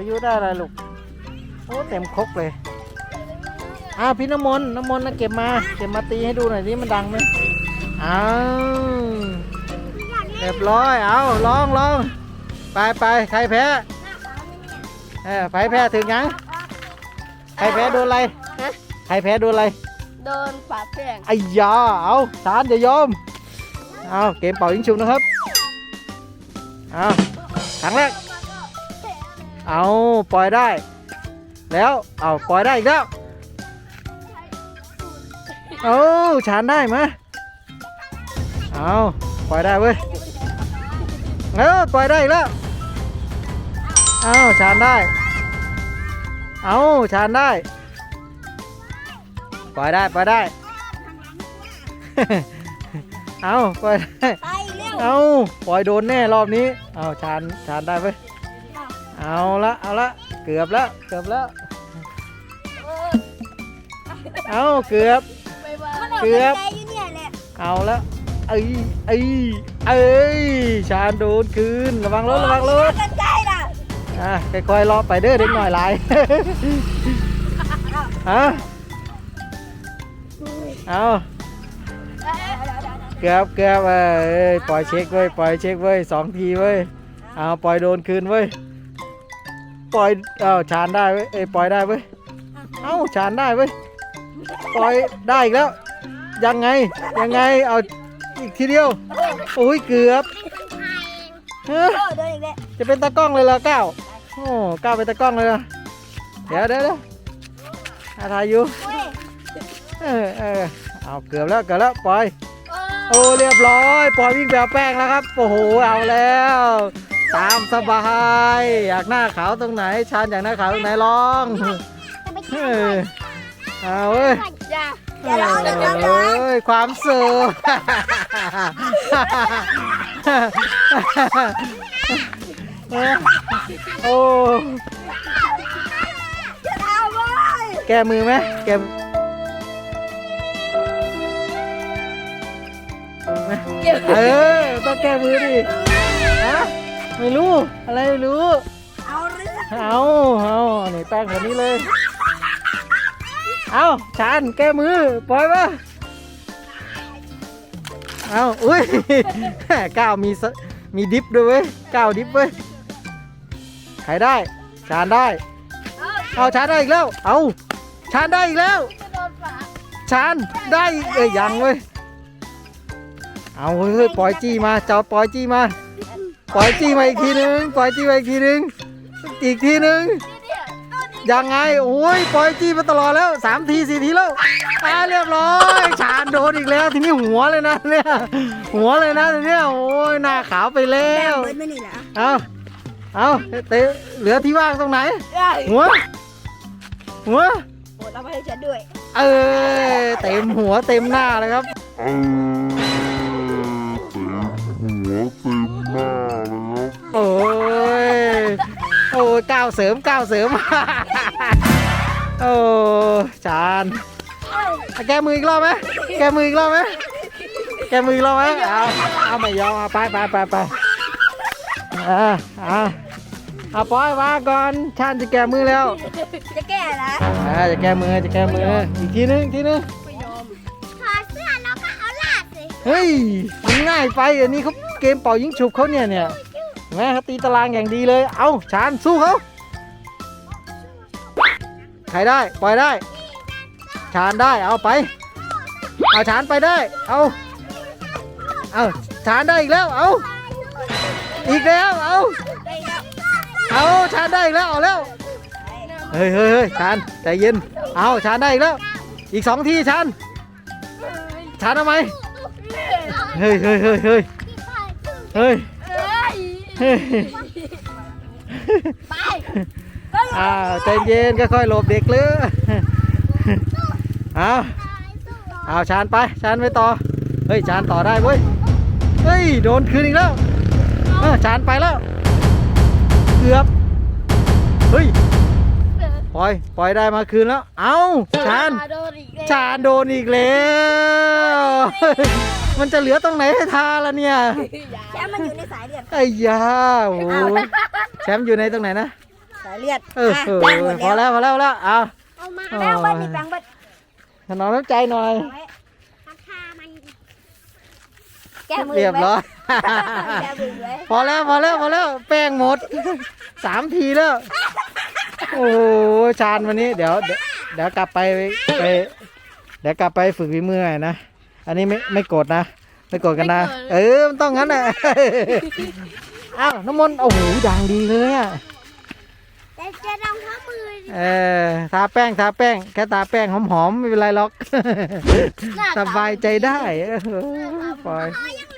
พายุได้อะไรลูก โอ้เต็มครกเลย อ้าวพี่น้ำมนต์น้ำมนต์นะเก็บมา เก็บมาตีให้ดูหน่อยนี่มันดังไหมอ้าวเรียบร้อย เอาลองลองไปไปใครแพ้เออใครแพ้ถึงยังใครแพ้โดนอะไรฮะใครแพ้โดนอะไรโดนฝาแป้งไอ้ยาเอาสารอย่ายอมเอาเกมเป่ายิงฉุบนะครับเอาครั้งแรก เอาปล่อยได้ แล้วเอาปล่อยได้อีกแล้วเอาชานได้มาเอาปล่อยได้เว้ยเออปล่อยได้อีกแล้วเอาชานได้ เอาชานได้ ปล่อยได้ปล่อยได้ เอาปล่อยได้ไปเร็วเอาปล่อยโดนแน่รอบนี้ เอาชานชานได้เว้ย เอาละเอาละเกือบแล้วเกือบแล้วเอาเกือบไปบ้าเกือบใจอยู่เนี่ยแหละเอาละเอ้ยเอ้ยเอ้ยชานโดนคืนระวังรถระวังรถกันใจน่ะอะค่อยๆรอไปเด้อเด็กหน่อยหลาย ฮะเอาเกือบเกือบเอ้ยปล่อยเช็คเว้ยปล่อยเช็คเว้ยสองทีเว้ยเอาปล่อยโดนคืนเว้ย ปล่อยเอาชานได้เว้ยเอ้ยปล่อยได้เว้ยเอ้าชานได้เว้ยปล่อยได้อีกแล้ว ยังไงยังไงเอาอีกทีเดียวโอ้ยเกือบเฮ้ยโอ้โดนอีกแล้วจะเป็นตากล้องเลยเหรอก้าวโอ้ก้าวเป็นตากล้องเลยเหรอเดี๋ยวเดี๋ยวเดี๋ยวอาทายอยู่เว้ยเออเออเอาเกือบแล้วเกือบแล้วปล่อย โอ้เรียบร้อย ปล่อยวิ่งแบบแป้งแล้วครับ โอ้โหเอาแล้ว ตามสบาย อยากหน้าขาวตรงไหน ชานอยากหน้าขาวตรงไหนลองเออเอาเว้ยอย่าเอ้ยความสุขโอ้แกมือไหมแกเก็บเออต้องแก้มือดิฮะ ไม่รู้ อะไรไม่รู้ เอาเรื่องเอาเอานี่แป้งแบบนี้เลย เอาชานแก้มือ ปล่อยมาเอาอุ้ยก้าวมีสมีดิฟด้วยเว้ยก้าวดิฟเว้ยใครได้ ชานได้ เอาชานได้อีกแล้ว เอาชานได้อีกแล้ว จะโดนฝาชานได้อีกเอ้ยยังเว้ย เอาเฮ้ยเฮ้ยปล่อยจี้มาเจ้าปล่อยจี้มา ปล่อยจี้มาอีกทีนึงปล่อยจี้มาอีกทีนึง อีกทีนึงเนี่ยต้นนี้ยังไงโอ้ยปล่อยจี้มาตลอดแล้วสามทีสี่ทีแล้วอ่าเรียบร้อยชานโดนอีกแล้ว ทีนี้หัวเลยนะเนี่ยหัวเลยนะทีเนี้ยโอ้ยหน้าขาวไปแล้แป้งวเบิร์ดไม่นี่แหละเอาเอาเตะเหลือที่ว่างตรงไหนได้หัว หัวโปรดเอาไปให้ฉันด้วย เออเต็มหัวเต็มหน้าเลยครับาวเสริมก้าวเสริม โอ้จานเอาแกมืออีกรอบไหมแกมืออีกรอบไหมแกมืออีกรอบไหมเอาเอาไม่ยอมเอาไปไปไปไปอ่าอ่าเอาปล่อยวางก่อนชานจะแกมือแล้วจะแก้ละอ่าจะแกมือจะแกมืออีกทีนึงอีกทีนึงไม่ยอมถอดเสื้อแล้วก็เอาลาดสิเฮ้ยมันง่ายไปอันนี้เขาเกมเป่ายิงฉุบเขาเนี่ยเนี่ยเห็นไหมเขาตีตารางอย่างดีเลย เอาชานสู้เขา ใครได้ ปล่อยได้ ชานได้ เอาไป เอาชานไปได้ เอา เอาชานได้อีกแล้ว เอา อีกแล้ว เอา เอาชานได้อีกแล้ว เอาแล้ว เฮ้ยเฮ้ยเฮ้ยชานใจเย็น เอาชานได้อีกแล้ว อีกสองทีชานชานทำไมเฮ้ยเฮ้ยเฮ้ยเฮ้ยเฮ้ยเอ้ยเฮ้ย ไป อ้าวใจเย็นค่อยๆหลบเด็กเลยเอาเอาชานไปชานไปต่อ เฮ้ยชานต่อได้เว้ย เฮ้ยโดนคืนอีกแล้วเออชานไปแล้ว เกือบ เฮ้ยปล่อยปล่อยได้มาคืนแล้ว เอาชานโดนอีกแล้วชานโดนอีกแล้วเฮ้ยมันจะเหลือตรงไหนให้ทาละเนี่ย แชมป์มันอยู่ในสายเลือดไอ้ยาโอ้ยแชมป์อยู่ในตรงไหนนะ สายเลือดเอออะเออแป้งหมดพอแล้วแล้วพอแล้วพอแล้วเอาเอามาแป้งเบิ้ลนี่แป้งเบิ้ลถนอมน้ำใจหน่อย เอาไว้ราคามันแก้มือเรียบร้อย แก้มือไว้พอแล้วพอแล้วพอแล้วแป้งหมด สามทีแล้ว โอ้โหชาญวันนี้เดี๋ยวเดี๋ยวเดี๋ยวกลับไปไป เดี๋ยวกลับไปฝึกฝีมือหน่อยนะ อันนี้ไม่ไม่โกรธนะ ไม่โกรธกันนะ เออมันต้องงั้นแหละ อ้าวน้ำมนต์โอ้โหดังดีเลยอะ แต่จะลองข้อมือเออทาแป้งทาแป้งแค่ทาแป้งหอมๆไม่เป็นไรหรอก สบายใจได้เออปล่อยเอายังเห